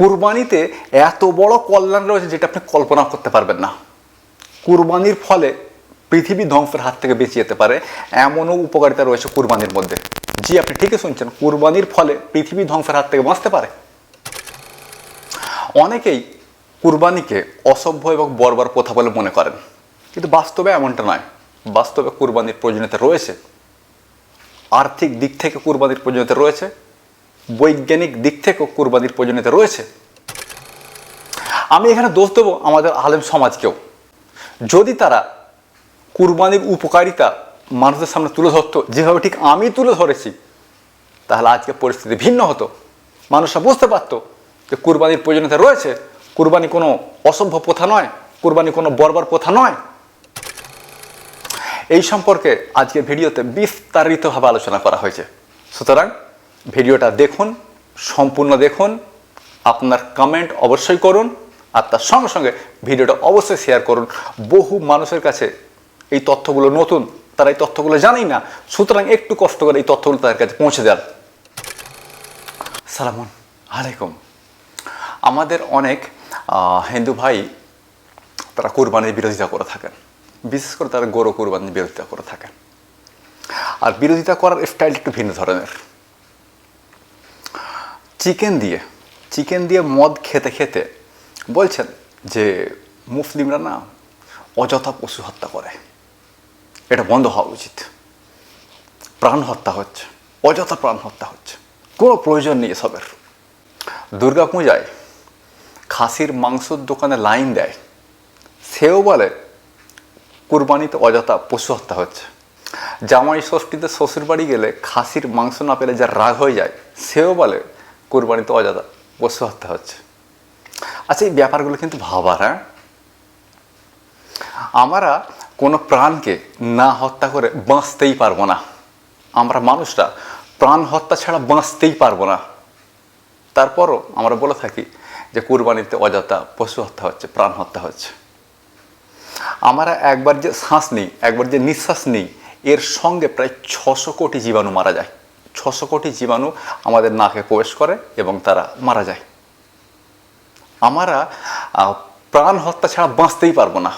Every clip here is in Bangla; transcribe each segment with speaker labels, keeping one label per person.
Speaker 1: কুরবানিতে এত বড় কল্যাণ রয়েছে যেটা আপনি কল্পনা করতে পারবেন না। কুরবানির ফলে পৃথিবী ধ্বংসের হাত থেকে বেঁচে যেতে পারে, এমনও উপকারিতা রয়েছে কুরবানির মধ্যে। জি, আপনি ঠিকই শুনছেন, কুরবানির ফলে পৃথিবী ধ্বংসের হাত থেকে বাঁচতে পারে। অনেকেই কুরবানিকে অসভ্য এবং বর্বর প্রথা বলে মনে করেন, কিন্তু বাস্তবে এমনটা নয়। বাস্তবে কুরবানির প্রয়োজনীয়তা রয়েছে। আর্থিক দিক থেকে কুরবানির প্রয়োজনীয়তা রয়েছে বৈজ্ঞানিক দিক থেকেও কুরবানির প্রয়োজনীয়তা রয়েছে। আমি এখানে দোষ দেবো আমাদের আলেম সমাজকেও। যদি তারা কুরবানির উপকারিতা মানুষের সামনে তুলে ধরতো, যেভাবে ঠিক আমি তুলে ধরেছি, তাহলে আজকে পরিস্থিতি ভিন্ন হতো। মানুষরা বুঝতে পারতো যে কুরবানির প্রয়োজনীয়তা রয়েছে। কুরবানি কোনো অসভ্য প্রথা নয়, কুরবানি কোনো বর্বর প্রথা নয়। এই সম্পর্কে আজকের ভিডিওতে বিস্তারিতভাবে আলোচনা করা হয়েছে। সুতরাং ভিডিওটা দেখুন, সম্পূর্ণ দেখুন, আপনার কমেন্ট অবশ্যই করুন, আর তার সঙ্গে সঙ্গে ভিডিওটা অবশ্যই শেয়ার করুন। বহু মানুষের কাছে এই তথ্যগুলো নতুন, তারা এই তথ্যগুলো জানেই না, সুতরাং একটু কষ্ট করে এই তথ্যগুলো তাদের কাছে পৌঁছে দেন। সালামুন আলাইকুম। আমাদের অনেক হিন্দু ভাই, তারা কোরবানির বিরোধিতা করে থাকেন। বিশেষ করে তারা গরু কোরবানির বিরোধিতা করে থাকেন। আর বিরোধিতা করার স্টাইল একটু ভিন্ন ধরনের। চিকেন দিয়ে চিকেন দিয়ে মদ খেতে খেতে বলছেন যে মুসলিমরা না অযথা পশু হত্যা করে। এটা বন্ধ হওয়া উচিত। প্রাণ হত্যা হচ্ছে, অযথা প্রাণ হত্যা হচ্ছে। কোনো প্রয়োজন নেই এসবের। দুর্গাপূজায় খাসির মাংসর দোকানে লাইন দেয়, সেও বলে, কুরবানিতে অযথা পশু হত্যা হচ্ছে। জামাই ষষ্ঠীতে শ্বশুর বাড়ি গেলে খাসির মাংস না পেলে যা রাগ হয়ে যায়, সেও বলে কুরবানিতে অযথা পশু হত্যা হচ্ছে। আচ্ছা এই ব্যাপারগুলো কিন্তু ভাবার হ্যাঁ আমরা কোনো প্রাণকে না হত্যা করে বাঁচতেই পারব না। আমরা মানুষরা প্রাণ হত্যা ছাড়া বাঁচতেই পারব না। তারপরও আমরা বলে থাকি যে কুরবানিতে অযথা পশু হত্যা হচ্ছে, প্রাণ হত্যা হচ্ছে। আমরা একবার যে শ্বাস নিই, একবার যে নিঃশ্বাস নিই, এর সঙ্গে প্রায় ছশো কোটি জীবাণু মারা যায়। ছশো কোটি জীবাণু আমাদের নাকে প্রবেশ করে এবং তারা মারা যায়। আমরা প্রাণ হত্যা ছাড়া বাঁচতেই পারব না।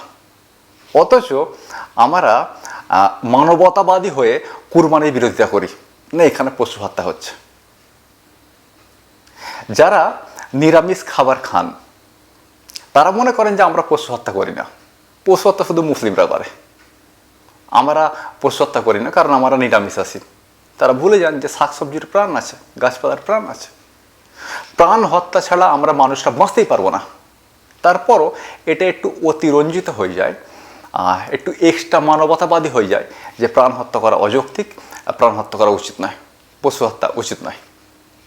Speaker 1: অথচ আমরা মানবতাবাদী হয়ে কুরবানির বিরোধিতা করি। না, এখানে পশু হত্যা হচ্ছে। যারা নিরামিষ খাবার খান, তারা মনে করেন যে আমরা পশু হত্যা করি না। পশু হত্যা শুধু মুসলিমরা করে। আমরা পশু হত্যা করি না, কারণ আমরা নিরামিষ আছি তারা ভুলে যান যে শাকসবজির প্রাণ আছে, গাছপালার প্রাণ আছে। প্রাণ হত্যা ছাড়া আমরা মানুষরা বাঁচতেই পারব না। তারপরও এটা একটু অতিরঞ্জিত হয়ে যায় একটু এক্সট্রা মানবতাবাদী হয়ে যায় যে প্রাণ হত্যা করা অযৌক্তিক প্রাণ হত্যা করা উচিত নয়, পশু হত্যা উচিত নয়।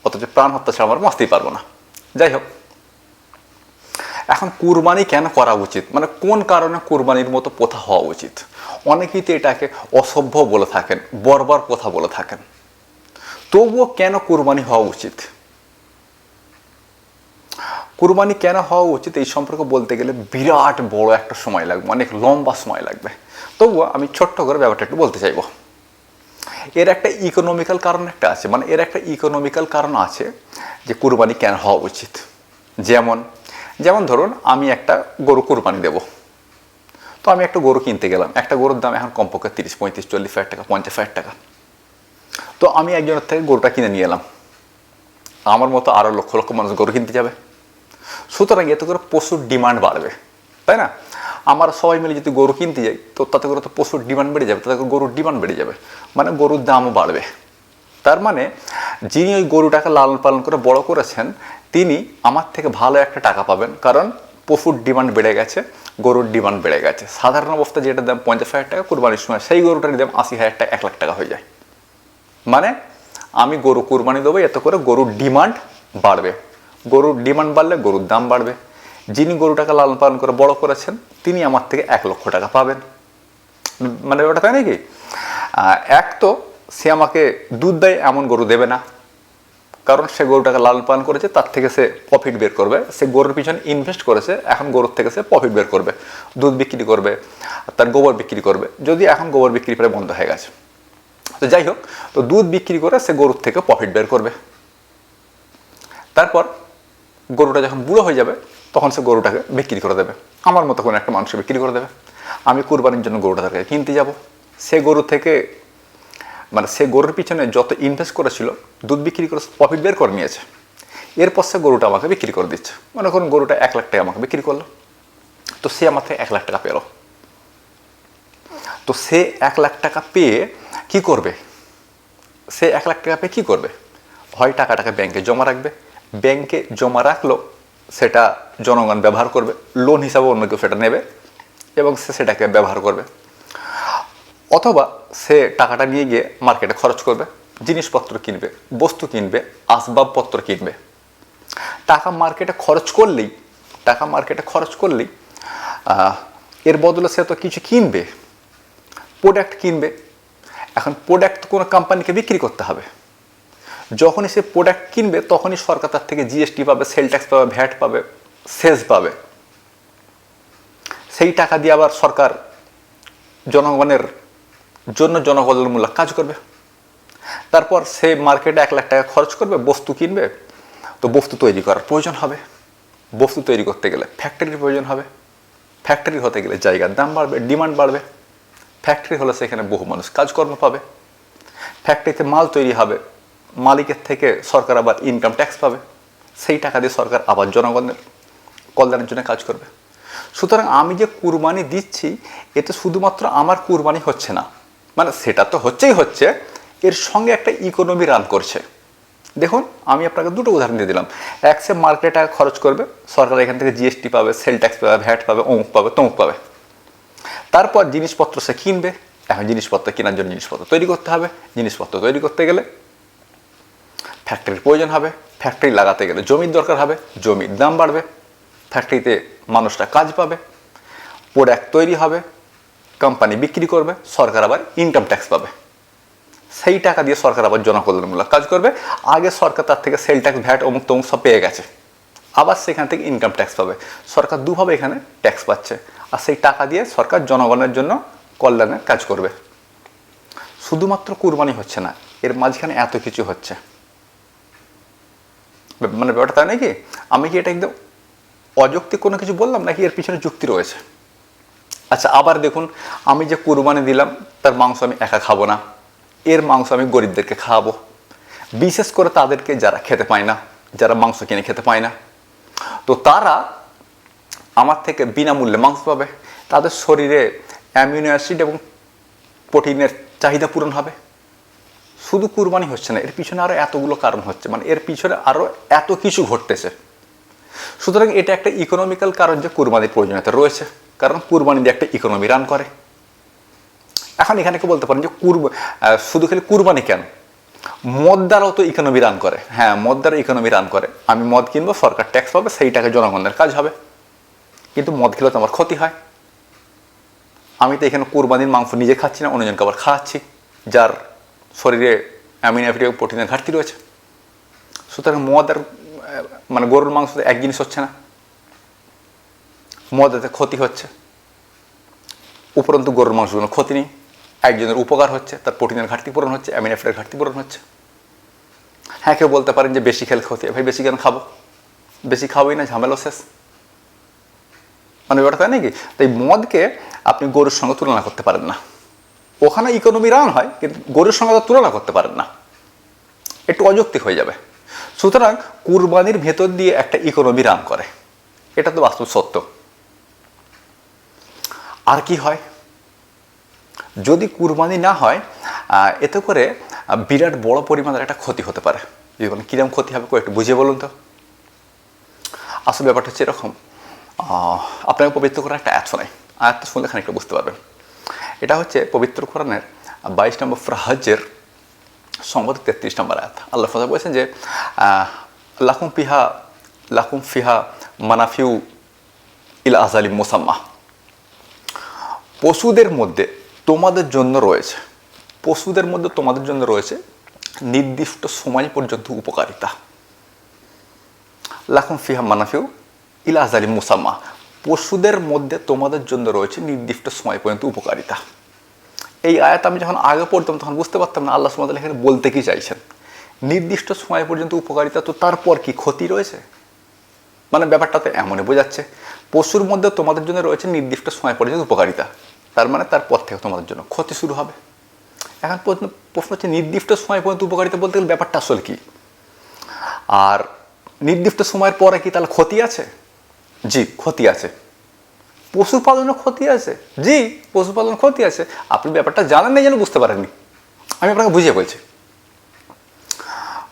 Speaker 1: অথচ প্রাণ হত্যা ছাড়া আমরা বাঁচতেই পারব না। যাই হোক। এখন কুরবানি কেন করা উচিত? মানে কোন কারণে কুরবানির মতো প্রথা হওয়া উচিত? অনেকেই তো এটাকে অসভ্য বলে থাকেন, বর্বর প্রথা বলে থাকেন। তবুও কেন কুরবানি হওয়া উচিত? কুরবানি কেন হওয়া উচিত এই সম্পর্কে বলতে গেলে বিরাট বড় একটা সময় লাগবে, অনেক লম্বা সময় লাগবে। তবুও আমি ছোট্ট করে ব্যাপারটা একটু বলতে চাইব। এর একটা ইকোনমিক্যাল কারণ একটা আছে মানে এর একটা ইকোনমিক্যাল কারণ আছে যে কুরবানি কেন হওয়া উচিত? যেমন যেমন ধরুন, আমি একটা গরু কুরবানি দেব। তো আমি একটা গরু কিনতে গেলাম। একটা গরুর দাম এখন কমপক্ষে তিরিশ, পঁয়ত্রিশ, চল্লিশ হাজার টাকা, পঞ্চাশ হাজার টাকা। তো আমি একজনের থেকে গরুটা কিনে নিয়ে এলাম। আমার মতো আরও লক্ষ লক্ষ মানুষ গরু কিনতে যাবে। সুতরাং এতে করে পশুর ডিমান্ড বাড়বে, তাই না? আমার সবাই মিলে যদি গরু কিনতে যাই, তো তাতে করে তো পশুর ডিমান্ড বেড়ে যাবে। তাতে করে গরুর ডিমান্ড বেড়ে যাবে। মানে গরুর দামও বাড়বে। তার মানে যিনি ওই গরুটাকে লালন পালন করে বড় করেছেন তিনি আমার থেকে ভালো একটা টাকা পাবেন, কারণ পশুর ডিমান্ড বেড়ে গেছে, গরুর ডিমান্ড বেড়ে গেছে। সাধারণ অবস্থায় যেটার দাম পঞ্চাশ হাজার টাকা, কুরবানির সময় সেই গরুটার দাম আশি হাজার টাকা, এক লাখ টাকা হয়ে যায়। মানে আমি গরু কুরবানি দেবো, এত করে গরুর ডিমান্ড বাড়বে। গরুর ডিমান্ড বাড়লে গরুর দাম বাড়বে। যিনি গরুটাকে লালন পালন করে বড় করেছেন, তিনি আমার থেকে এক লক্ষ টাকা পাবেন। মানে ওটা তাই নাকি? এক তো সে আমাকে দুধ দেয়, এমন গরু দেবে না। কারণ সে গরুটাকে লালন পালন করেছে, তার থেকে সে প্রফিট বের করবে। সে গরুর পিছনে ইনভেস্ট করেছে, এখন গরুর থেকে সে প্রফিট বের করবে। দুধ বিক্রি করবে, তার গোবর বিক্রি করবে। যদি এখন গোবর বিক্রি প্রায় বন্ধ হয়ে গেছে। তো যাই হোক, তো দুধ বিক্রি করে সে গরুর থেকে প্রফিট বের করবে। তারপর গরুটা যখন বুড়ো হয়ে যাবে, তখন সে গরুটাকে বিক্রি করে দেবে। আমার মতো কোনো একটা মানুষ বিক্রি করে দেবে। আমি কুরবানির জন্য গরুটা তার কাছে কিনতে যাব। সে গরু থেকে মানে সে গরুর পিছনে যত ইনভেস্ট করেছিল, দুধ বিক্রি করে প্রফিট বের করে নিয়েছে। এরপর সে গরুটা আমাকে বিক্রি করে দিচ্ছে। মনে করুন গরুটা এক লাখ টাকা আমাকে বিক্রি করল। তো সে আমার থেকে এক লাখ টাকা পেল। তো সে এক লাখ টাকা পেয়ে কি করবে? সে এক লাখ টাকা পেয়ে কী করবে? হয় টাকাটাকে ব্যাংকে জমা রাখবে। ব্যাংকে জমা রাখল, সেটা জনগণ ব্যবহার করবে। লোন হিসাবে অন্য কেউ সেটা নেবে এবং সে সেটাকে ব্যবহার করবে। অথবা সে টাকাটা নিয়ে গিয়ে মার্কেটে খরচ করবে, জিনিসপত্র কিনবে, বস্তু কিনবে, আসবাবপত্র কিনবে। টাকা মার্কেটে খরচ করলেই, টাকা মার্কেটে খরচ করলেই এর বদলে সে তো কিছু কিনবে প্রোডাক্ট কিনবে। এখন প্রোডাক্ট কোনো কোম্পানিকে বিক্রি করতে হবে। যখনই সে প্রোডাক্ট কিনবে, তখনই সরকার তার থেকে জিএসটি পাবে সেল ট্যাক্স পাবে ভ্যাট পাবে সেস পাবে। সেই টাকা দিয়ে আবার সরকার জনগণের জন্য জনকল্যাণমূলক কাজ করবে। তারপর সে মার্কেটে এক লাখ টাকা খরচ করবে, বস্তু কিনবে। তো বস্তু তৈরি করার প্রয়োজন হবে। বস্তু তৈরি করতে গেলে ফ্যাক্টরির প্রয়োজন হবে। ফ্যাক্টরি হতে গেলে জায়গার দাম বাড়বে ডিমান্ড বাড়বে। ফ্যাক্টরি হলে সেখানে বহু মানুষ কাজকর্ম পাবে। ফ্যাক্টরিতে মাল তৈরি হবে, মালিকের থেকে সরকার আবার ইনকাম ট্যাক্স পাবে। সেই টাকা দিয়ে সরকার আবার জনগণের কল্যাণের জন্য কাজ করবে। সুতরাং আমি যে কুরবানি দিচ্ছি, এতে শুধুমাত্র আমার কুরবানি হচ্ছে না। মানে সেটা তো হচ্ছেই হচ্ছে, এর সঙ্গে একটা ইকোনমি রান করছে। দেখুন, আমি আপনাকে দুটো উদাহরণ দিয়ে দিলাম। এক সে মার্কেটে টাকা খরচ করবে, সরকার এখান থেকে জিএসটি পাবে সেল ট্যাক্স পাবে ভ্যাট পাবে, অমুক পাবে, তমুক পাবে। তারপর জিনিসপত্র সে কিনবে, এখন জিনিসপত্র কেনার জন্য জিনিসপত্র তৈরি করতে হবে, জিনিসপত্র তৈরি করতে গেলে ফ্যাক্টরির প্রয়োজন হবে ফ্যাক্টরি লাগাতে গেলে জমির দরকার হবে, জমির দাম বাড়বে ফ্যাক্টরিতে মানুষরা কাজ পাবে প্রোডাক্ট তৈরি হবে কোম্পানি বিক্রি করবে, সরকার আবার ইনকাম ট্যাক্স পাবে। সেই টাকা দিয়ে সরকার আবার জনকল্যাণমূলক কাজ করবে। আগে সরকার তার থেকে সেল ট্যাক্স ভ্যাট অমুক তমুক সব পেয়ে গেছে। আবার সেখান থেকে ইনকাম ট্যাক্স পাবে। সরকার দুভাবে এখানে ট্যাক্স পাচ্ছে। আর সেই টাকা দিয়ে সরকার জনগণের জন্য কল্যাণের কাজ করবে। শুধুমাত্র কুরবানি হচ্ছে না, এর মাঝখানে এত কিছু হচ্ছে। মানে ব্যাপারটা তাই নাকি আমি কি এটা একদম অযৌক্তিক কোনো কিছু বললাম নাকি এর পিছনে যুক্তি রয়েছে? আচ্ছা আবার দেখুন, আমি যে কুরবানি দিলাম, তার মাংস আমি একা খাব না। এর মাংস আমি গরিবদেরকে খাওয়াবো। বিশেষ করে তাদেরকে যারা খেতে পায় না, যারা মাংস কিনে খেতে পায় না। তো তারা আমার থেকে বিনামূল্যে মাংস পাবে। তাদের শরীরে অ্যামিনো অ্যাসিড এবং প্রোটিনের চাহিদা পূরণ হবে। শুধু কুরবানি হচ্ছে না, এর পিছনে আরও এতগুলো কারণ হচ্ছে। মানে এর পিছনে আরও এত কিছু ঘটতেছে। সুতরাং এটা একটা ইকোনমিক্যাল কারণ যে কুরবানির প্রয়োজনীয়তা রয়েছে। কারণ কুরবানি দিয়ে একটা ইকোনমি রান করে। এখন এখানে কেউ বলতে পারেন যে আহ, শুধু খালি কুরবানি কেন? মদ দ্বারাও তো ইকোনমি রান করে। হ্যাঁ মদ দ্বারা ইকোনমি রান করে। আমি মদ কিনবো সরকার ট্যাক্স পাবে সেই টাকা জনগণের কাজ হবে। কিন্তু মদ খেলে তো আমার ক্ষতি হয়। আমি তো এখানে কুরবানির মাংস নিজে খাচ্ছি না অন্যজনকে আবার খাওয়াচ্ছি যার শরীরে অ্যামিনো প্রোটিনের ঘাটতি রয়েছে। সুতরাং মদ আর মানে গরুর মাংস এক জিনিস হচ্ছে না। মদেতে ক্ষতি হচ্ছে। উপরন্তু গরুর মাংস কোনো ক্ষতি নেই। একজনের উপকার হচ্ছে, তার প্রোটিনের ঘাটতি পূরণ হচ্ছে অ্যামিনো অ্যাসিডের ঘাটতি পূরণ হচ্ছে। হ্যাঁ কেউ বলতে পারেন যে বেশি খেলে ক্ষতি। ভাই, বেশি কেন খাব? বেশি খাবোই না ঝামেলা শেষ। মানে ব্যাপারটা তাই নাকি? তাই মদকে আপনি গরুর সঙ্গে তুলনা করতে পারেন না। ওখানে ইকোনমি রান হয়, কিন্তু গরুর সঙ্গে তুলনা করতে পারেন না। একটু অযৌক্তিক হয়ে যাবে। সুতরাং কুরবানির ভেতর দিয়ে একটা ইকোনমি রান করে। এটা তো বাস্তব সত্য। আর কি হয়? যদি কুরবানি না হয় এতে করে বিরাট বড় পরিমাণের একটা ক্ষতি হতে পারে। যদি বলেন কিরম ক্ষতি হবে একটু বুঝিয়ে বলুন তো। আসল ব্যাপারটা হচ্ছে এরকম আপনাকে পবিত্র করার একটা অ্যাপ শোনাই। আয়াতটা শুনলে খানিকটা বুঝতে পারবেন। এটা হচ্ছে পবিত্র কোরআনের বাইশ নম্বর ফ্রাহাজের সম্ভবত তেত্রিশ নম্বর আয়াত। আল্লাহ ফাজা বলেছেন যে লাকুম ফিহা লাকুম ফিহা মানাফিউ ইল আজালি মোসাম্মা। পশুদের মধ্যে তোমাদের জন্য রয়েছে, পশুদের মধ্যে তোমাদের জন্য রয়েছে নির্দিষ্ট সময় পর্যন্ত উপকারিতা। লাখুম ফিহা মানাফিউ ইলা আজালি মুসাম্মা। পশুদের মধ্যে তোমাদের জন্য রয়েছে নির্দিষ্ট সময় পর্যন্ত উপকারিতা। এই আয়াত আমি যখন আগে পড়তাম, তখন বুঝতে পারতাম না আল্লাহ সুমাদ এখানে বলতে কি চাইছেন। নির্দিষ্ট সময় পর্যন্ত উপকারিতা তো তারপর কি ক্ষতি রয়েছে? মানে ব্যাপারটাতে এমনই বোঝাচ্ছে পশুর মধ্যে তোমাদের জন্য রয়েছে নির্দিষ্ট সময় পর্যন্ত উপকারিতা। তার মানে তারপর থেকে তোমাদের জন্য ক্ষতি শুরু হবে। এখন প্রশ্ন হচ্ছে নির্দিষ্ট সময় পর্যন্ত উপকারিতা বলতে গেলে ব্যাপারটা আসলে কি? আর নির্দিষ্ট সময়ের পরে কি তাহলে ক্ষতি আছে? জি, ক্ষতি আছে। পশুপালনের ক্ষতি আছে? জি, পশুপালনের ক্ষতি আছে। আপনি ব্যাপারটা জানেন না যেন বুঝতে পারেননি। আমি আপনাকে বুঝিয়ে বলছি।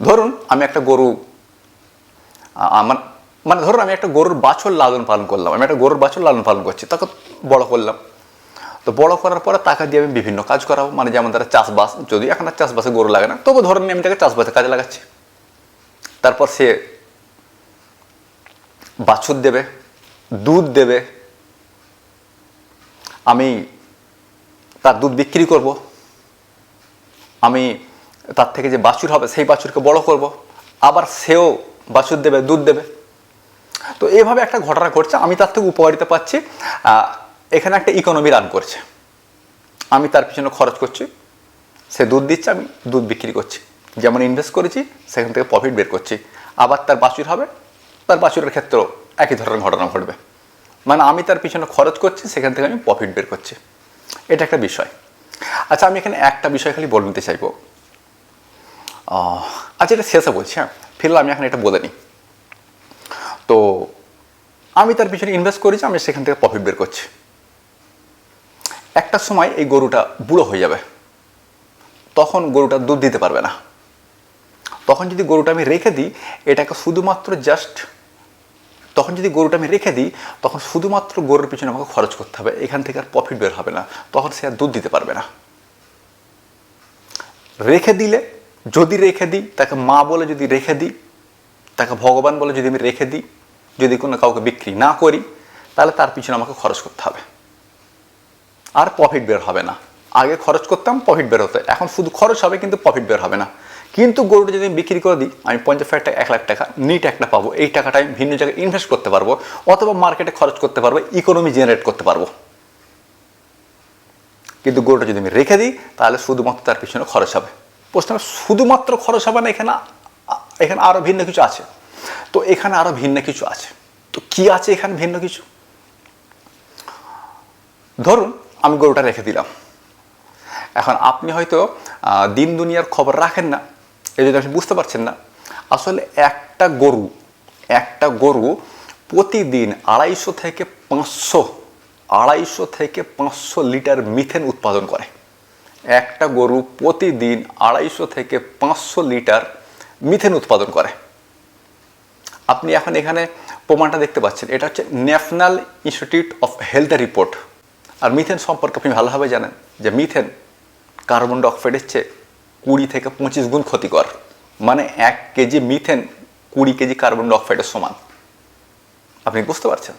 Speaker 1: ধরুন, আমি একটা গরু আমার মানে ধরুন আমি একটা গরুর বাছর লালন পালন করলাম। আমি একটা গরুর বাছর লালন পালন করছি, তাকে বড় করলাম। তো বড় করার পরে টাকা দিয়ে আমি বিভিন্ন কাজ করাবো। মানে যেমন তারা চাষবাস, যদি এখন আর চাষবাসে গরু লাগে না, তবু ধরুন আমি তাকে চাষবাসে কাজে লাগাচ্ছি। তারপর সে বাছুর দেবে, দুধ দেবে আমি তার দুধ বিক্রি করব। আমি তার থেকে যে বাছুর হবে, সেই বাছুরকে বড় করব। আবার সেও বাছুর দেবে, দুধ দেবে। তো এইভাবে একটা ঘটনা ঘটছে। আমি তার থেকে উপকারিতা পাচ্ছি। এখানে একটা ইকোনমি রান করছে। আমি তার পিছনে খরচ করছি। সে দুধ দিচ্ছে, আমি দুধ বিক্রি করছি। যেমন ইনভেস্ট করেছি, সেখান থেকে প্রফিট বের করছি। আবার তার বাছুর হবে, তার বাছুরের ক্ষেত্রেও একই ধরনের ঘটনা ঘটবে। মানে আমি তার পিছনে খরচ করছি, সেখান থেকে আমি প্রফিট বের করছি। এটা একটা বিষয়। আচ্ছা আমি এখানে একটা বিষয় খালি বলে নিতে চাইব। আচ্ছা এটা শেষে বলছি হ্যাঁ। ফিরলে আমি এখন এটা বলে নিই। তো আমি তার পিছনে ইনভেস্ট করেছি, আমি সেখান থেকে প্রফিট বের করছি। একটা সময় এই গরুটা বুড়ো হয়ে যাবে। তখন গরুটা দুধ দিতে পারবে না। তখন যদি গরুটা আমি রেখে দিই, এটাকে শুধুমাত্র জাস্ট তখন যদি গরুটা আমি রেখে দিই, তখন শুধুমাত্র গরুর পিছনে আমাকে খরচ করতে হবে। এখান থেকে আর প্রফিট বের হবে না। তখন সে আর দুধ দিতে পারবে না। রেখে দিলে, যদি রেখে দিই, তাকে মা বলে যদি রেখে দিই, তাকে ভগবান বলে যদি আমি রেখে দিই, যদি কোনো কাউকে বিক্রি না করি, তাহলে তার পিছনে আমাকে খরচ করতে হবে। আর প্রফিট বের হবে না। আগে খরচ করতাম প্রফিট বের হতো। এখন শুধু খরচ হবে, কিন্তু প্রফিট বের হবে না। কিন্তু গরুটা যদি আমি বিক্রি করে দিই, আমি পঞ্চাশ হাজার টাকা, এক লাখ টাকা নিট একটা পাবো। এই টাকাটা আমি ভিন্ন জায়গায় ইনভেস্ট করতে পারব, অথবা মার্কেটে খরচ করতে পারব ইকোনমি জেনারেট করতে পারব। কিন্তু গরুটা যদি আমি রেখে দিই, তাহলে শুধুমাত্র তার পিছনে খরচ হবে। প্রশ্ন শুধুমাত্র খরচ হবে না, এখানে এখানে আরও ভিন্ন কিছু আছে। তো এখানে আরও ভিন্ন কিছু আছে। তো কি আছে এখানে ভিন্ন কিছু? ধরুন, আমি গরুটা রেখে দিলাম। এখন আপনি হয়তো দিন দুনিয়ার খবর রাখেন না এই জন্য আপনি বুঝতে পারছেন না? আসলে একটা গরু একটা গরু প্রতিদিন আড়াইশো থেকে পাঁচশো, আড়াইশো থেকে পাঁচশো লিটার মিথেন উৎপাদন করে। একটা গরু প্রতিদিন আড়াইশো থেকে পাঁচশো লিটার মিথেন উৎপাদন করে। আপনি এখন এখানে প্রমাণটা দেখতে পাচ্ছেন। এটা হচ্ছে National Institute of Health report. R methane সম্পর্কে আপনি ভালোভাবে জানেন যে মিথেন কার্বন ডাইঅক্সাইডের চেয়ে কুড়ি থেকে পঁচিশ গুণ ক্ষতিকর। মানে এক কেজি মিথেন কুড়ি কেজি কার্বন ডাইঅক্সাইডের সমান। আপনি বুঝতে পারছেন?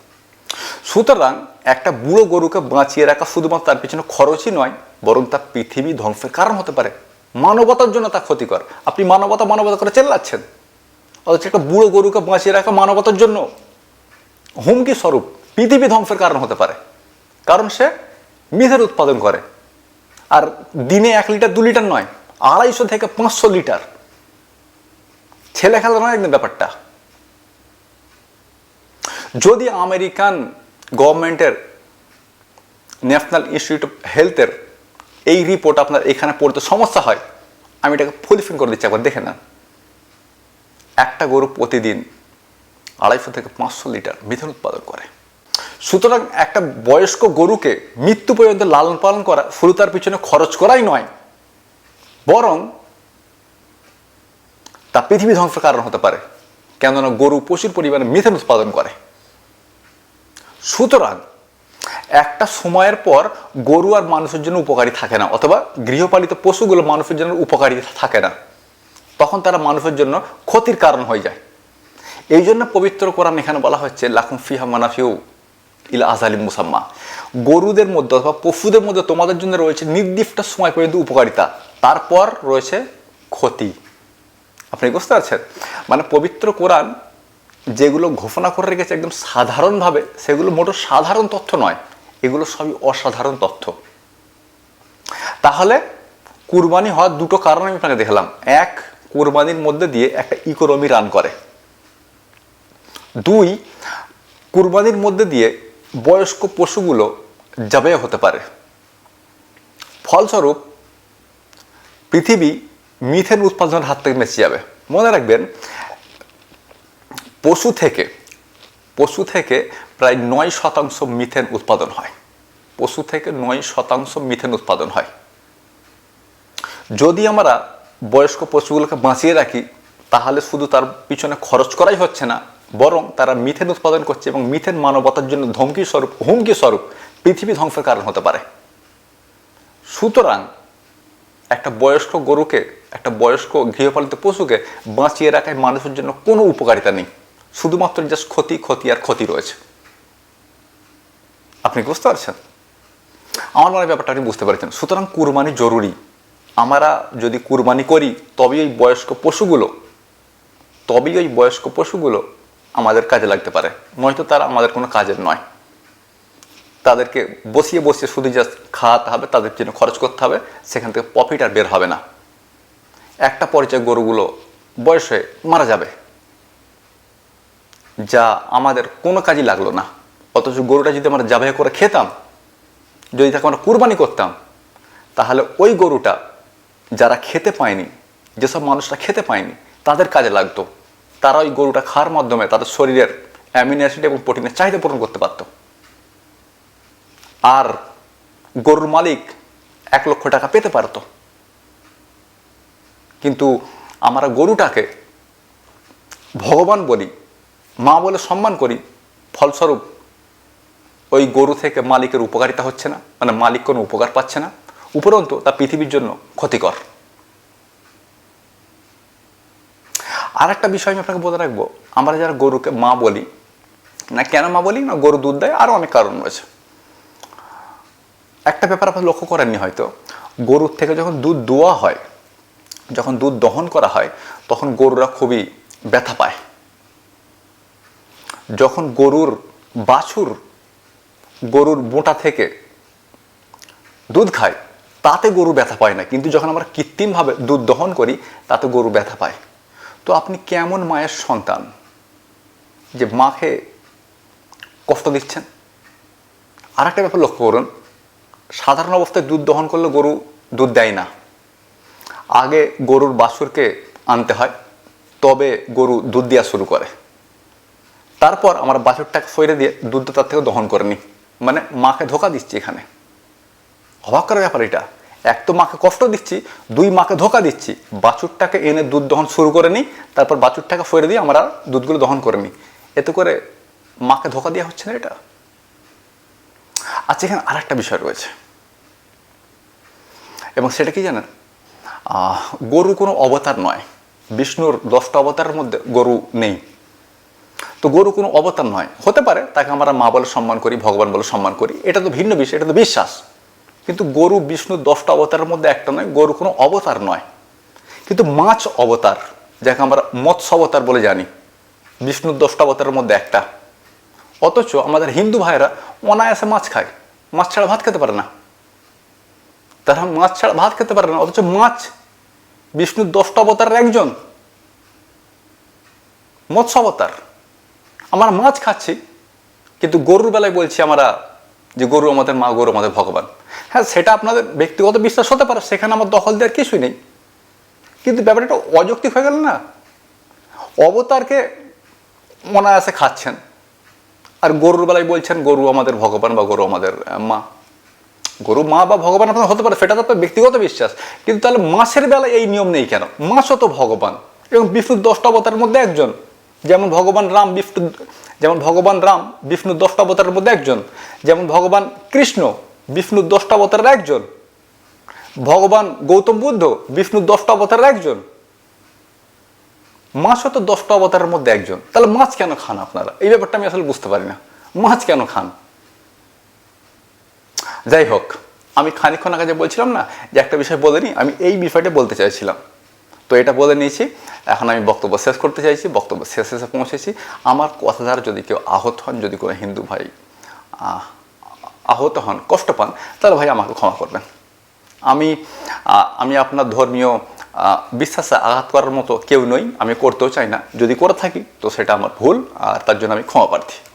Speaker 1: সুতরাং একটা বুড়ো গরুকে বাঁচিয়ে রাখা শুধুমাত্র তার পিছনে খরচই নয়, বরং তার পৃথিবী ধ্বংসের কারণ হতে পারে। মানবতার জন্য তা ক্ষতিকর। আপনি মানবতা মানবতা করে চেল্লাচ্ছেন। অথচ একটা বুড়ো গরুকে বাঁচিয়ে রাখা মানবতার জন্য হুমকি স্বরূপ পৃথিবী ধ্বংসের কারণ হতে পারে। কারণ সে মিথের উৎপাদন করে। আর দিনে এক লিটার দু লিটার নয়। আড়াইশো থেকে পাঁচশো লিটার। ছেলে খেলা নয় একদম ব্যাপারটা। যদি আমেরিকান গভর্নমেন্টের ন্যাশনাল ইনস্টিটিউট অফ হেলথের এই রিপোর্ট আপনার এখানে পড়তে সমস্যা হয়, আমি এটাকে ফুলফিল করে দিচ্ছি একবার, দেখে নেন। একটা গরু প্রতিদিন আড়াইশো থেকে পাঁচশো লিটার মিথেন উৎপাদন করে। সুতরাং একটা বয়স্ক গরুকে মৃত্যু পর্যন্ত লালন পালন করা শুরু তার পিছনে খরচ করাই নয় বরং তা পৃথিবী ধ্বংসের কারণ হতে পারে, কেননা গরু প্রচুর পরিমাণে মিথেন উৎপাদন করে। সুতরাং একটা সময়ের পর গরু আর মানুষের জন্য উপকারী থাকে না, অথবা গৃহপালিত পশুগুলো মানুষের জন্য উপকারী থাকে না। তখন তারা মানুষের জন্য ক্ষতির কারণ হয়ে যায়। এই জন্য পবিত্র কোরআন এখানে বলা হচ্ছে লাখুম ফিহা মানাফিউ ইলা আজালিম মুসাম্মা। গরুদের মধ্যে অথবা পশুদের মধ্যে তোমাদের জন্য রয়েছে নির্দিষ্ট সময় পর্যন্ত উপকারিতা। তারপর রয়েছে ক্ষতি। আপনি বুঝতে পারছেন? মানে পবিত্র কোরআন যেগুলো ঘোষণা করে রেখেছে একদম সাধারণভাবে, সেগুলো মোটো সাধারণ তথ্য নয়, এগুলো সবই অসাধারণ তথ্য। তাহলে কুরবানি হওয়ার দুটো কারণ আমি আপনাকে দেখলাম। এক, কুরবানির মধ্যে দিয়ে একটা ইকোনমি রান করে। দুই, কুরবানির মধ্যে দিয়ে বয়স্ক পশুগুলো যাবে হতে পারে। ফলস্বরূপ পৃথিবী মিথেন উৎপাদনের হাত থেকে বেঁচে যাবে। মনে রাখবেন, পশু থেকে পশু থেকে প্রায় নয় শতাংশ মিথেন উৎপাদন হয়। পশু থেকে নয় শতাংশ মিথেন উৎপাদন হয়। যদি আমরা বয়স্ক পশুগুলোকে বাঁচিয়ে রাখি, তাহলে শুধু তার পিছনে খরচ করাই হচ্ছে না, বরং তারা মিথেন উৎপাদন করছে এবং মিথেন মানবতার জন্য ধমকি স্বরূপ হুমকি স্বরূপ পৃথিবী ধ্বংসের কারণ হতে পারে। সুতরাং একটা বয়স্ক গরুকে, একটা বয়স্ক গৃহপালিত পশুকে বাঁচিয়ে রাখায় মানুষের জন্য কোনো উপকারিতা নেই। শুধুমাত্র জাস্ট ক্ষতি ক্ষতি আর ক্ষতি রয়েছে। আপনি বুঝতে পারছেন? আমার মনে ব্যাপারটা আপনি বুঝতে পারছেন। সুতরাং কুরবানি জরুরি। আমরা যদি কুরবানি করি, তবেই ওই বয়স্ক পশুগুলো, তবেই ওই বয়স্ক পশুগুলো আমাদের কাজে লাগতে পারে। নয়তো তারা আমাদের কোনো কাজের নয়। তাদেরকে বসিয়ে বসিয়ে শুধু জাস্ট খাওয়াতে হবে, তাদের জন্য খরচ করতে হবে, সেখান থেকে প্রফিট আর বের হবে না। একটা পর্যায়ে গরুগুলো বয়সে মারা যাবে। যা আমাদের কোনো কাজই লাগল না। অথচ গরুটা যদি আমরা জাবে করে খেতাম, যদি তাকে আমরা কুরবানি করতাম, তাহলে ওই গরুটা যারা খেতে পায়নি, যেসব মানুষরা খেতে পায়নি, তাদের কাজে লাগতো। তারা ওই গরুটা খাওয়ার মাধ্যমে তাদের শরীরের অ্যামিনো অ্যাসিড এবং প্রোটিনের চাহিদা পূরণ করতে পারত। আর গরুর মালিক এক লক্ষ টাকা পেতে পারতো। কিন্তু আমরা গরুটাকে ভগবান বলি, মা বলে সম্মান করি, ফলস্বরূপ ওই গরু থেকে মালিকের উপকারিতা হচ্ছে না মানে মালিক কোনো উপকার পাচ্ছে না, উপরন্তু তা পৃথিবীর জন্য ক্ষতিকর। আর একটা বিষয় আমি আপনাকে বলে রাখব, আমরা যারা গরুকে মা বলি, না কেন মা বলি, না গরু দুধ দেয়, আরও অনেক কারণ রয়েছে। একটা ব্যাপার আপনি লক্ষ্য করেননি হয়তো। গরুর থেকে যখন দুধ দোয়া হয়, যখন দুধ দহন করা হয়, তখন গরুরা খুবই ব্যথা পায়। যখন গরুর বাছুর গরুর বোঁটা থেকে দুধ খায়, তাতে গরু ব্যথা পায় না। কিন্তু যখন আমরা কৃত্রিমভাবে দুধ দহন করি, তাতে গরু ব্যথা পায়। তো আপনি কেমন মায়ের সন্তান যে মাকে কষ্ট দিচ্ছেন? আর একটা ব্যাপার লক্ষ্য করুন সাধারণ অবস্থায় দুধ দহন করলে গরু দুধ দেয় না। আগে গরুর বাছুরকে আনতে হয়, তবে গরু দুধ দেওয়া শুরু করে। তারপর আমার বাছুরটাকে ফইরে দিয়ে দুধ তার থেকে দহন করে নিই। মানে মাকে ধোকা দিচ্ছি এখানে। অবাক করার ব্যাপার এটা। এক তো মাকে কষ্ট দিচ্ছি, দুই মাকে ধোকা দিচ্ছি। বাছুরটাকে এনে দুধ দহন শুরু করে নিই, তারপর বাছুরটাকে ফইরে দিয়ে আমরা দুধগুলো দহন করে নিই। এতে করে মাকে ধোকা দেওয়া হচ্ছে না এটা? আচ্ছা এখানে আর একটা বিষয় রয়েছে। এবং সেটা কি জানেন? গরু কোনো অবতার নয়। বিষ্ণুর দশটা অবতারের মধ্যে গরু নেই। তো গরু কোনো অবতার নয়। হতে পারে, তাকে আমরা মা বলে সম্মান করি, ভগবান বলে সম্মান করি। এটা তো ভিন্ন বিষয়, এটা তো বিশ্বাস। কিন্তু গরু বিষ্ণুর দশটা অবতারের মধ্যে একটা নয়, গরু কোনো অবতার নয়। কিন্তু মাছ অবতার, যাকে আমরা মৎস্য অবতার বলে জানি, বিষ্ণুর দশটা অবতারের মধ্যে একটা। অথচ আমাদের হিন্দু ভাইয়েরা অনায়াসে মাছ খায়। মাছ ছাড়া ভাত খেতে পারে না। তারা মাছ ছাড়া ভাত খেতে পারে না, অথচ মাছ বিষ্ণুর দশটা অবতারের একজন। মৎস্য অবতার। আমরা মাছ খাচ্ছি, কিন্তু গরুর বেলায় বলছি আমরা যে গরু আমাদের মা, গরু আমাদের ভগবান। হ্যাঁ সেটা আপনাদের ব্যক্তিগত বিশ্বাস হতে পারে, সেখানে আমার দখল দেওয়ার কিছুই নেই। কিন্তু ব্যাপারটা অযৌক্তিক হয়ে গেল না। অবতারকে অনায়াসে খাচ্ছেন। আর গরুর বেলায় বলছেন, গরু আমাদের ভগবান বা গরু আমাদের মা। গরু মা বা ভগবান আপনার হতে পারে, সেটা তো আপনার ব্যক্তিগত বিশ্বাস। কিন্তু তাহলে মাছের বেলায় এই নিয়ম নেই কেন? মাছও তো ভগবান। এবং বিষ্ণুর দশটা অবতারের মধ্যে একজন। যেমন ভগবান রাম, বিষ্ণু, যেমন ভগবান রাম বিষ্ণুর দশটা অবতারের মধ্যে একজন। যেমন ভগবান কৃষ্ণ বিষ্ণুর দশটা অবতারের একজন। ভগবান গৌতম বুদ্ধ বিষ্ণুর দশটা অবতারের একজন। মাছও তো দশটা অবতারের মধ্যে একজন। তাহলে মাছ কেন খান আপনারা? এই ব্যাপারটা আমি আসলে বুঝতে পারি না। মাছ কেন খান? যাই হোক আমি খানিক্ষণ আগে যে বলছিলাম না যে একটা বিষয় বলে নিই আমি এই বিষয়টা বলতে চাইছিলাম। তো এটা বলে নিয়েছি এখন আমি বক্তব্য শেষ করতে চাইছি বক্তব্য শেষ শেষে পৌঁছেছি। আমার কথা দ্বারা যদি কেউ আহত হন যদি কোনো হিন্দু ভাই আহ, আহত হন কষ্ট পান তাহলে ভাই আমাকে ক্ষমা করবেন। আমি আমি আপনার ধর্মীয় বিশ্বাসে আঘাত করার মতো কেউ নই, আমি করতেও চাই না। যদি করে থাকি, তো সেটা আমার ভুল, আর তার জন্য আমি ক্ষমা প্রার্থী।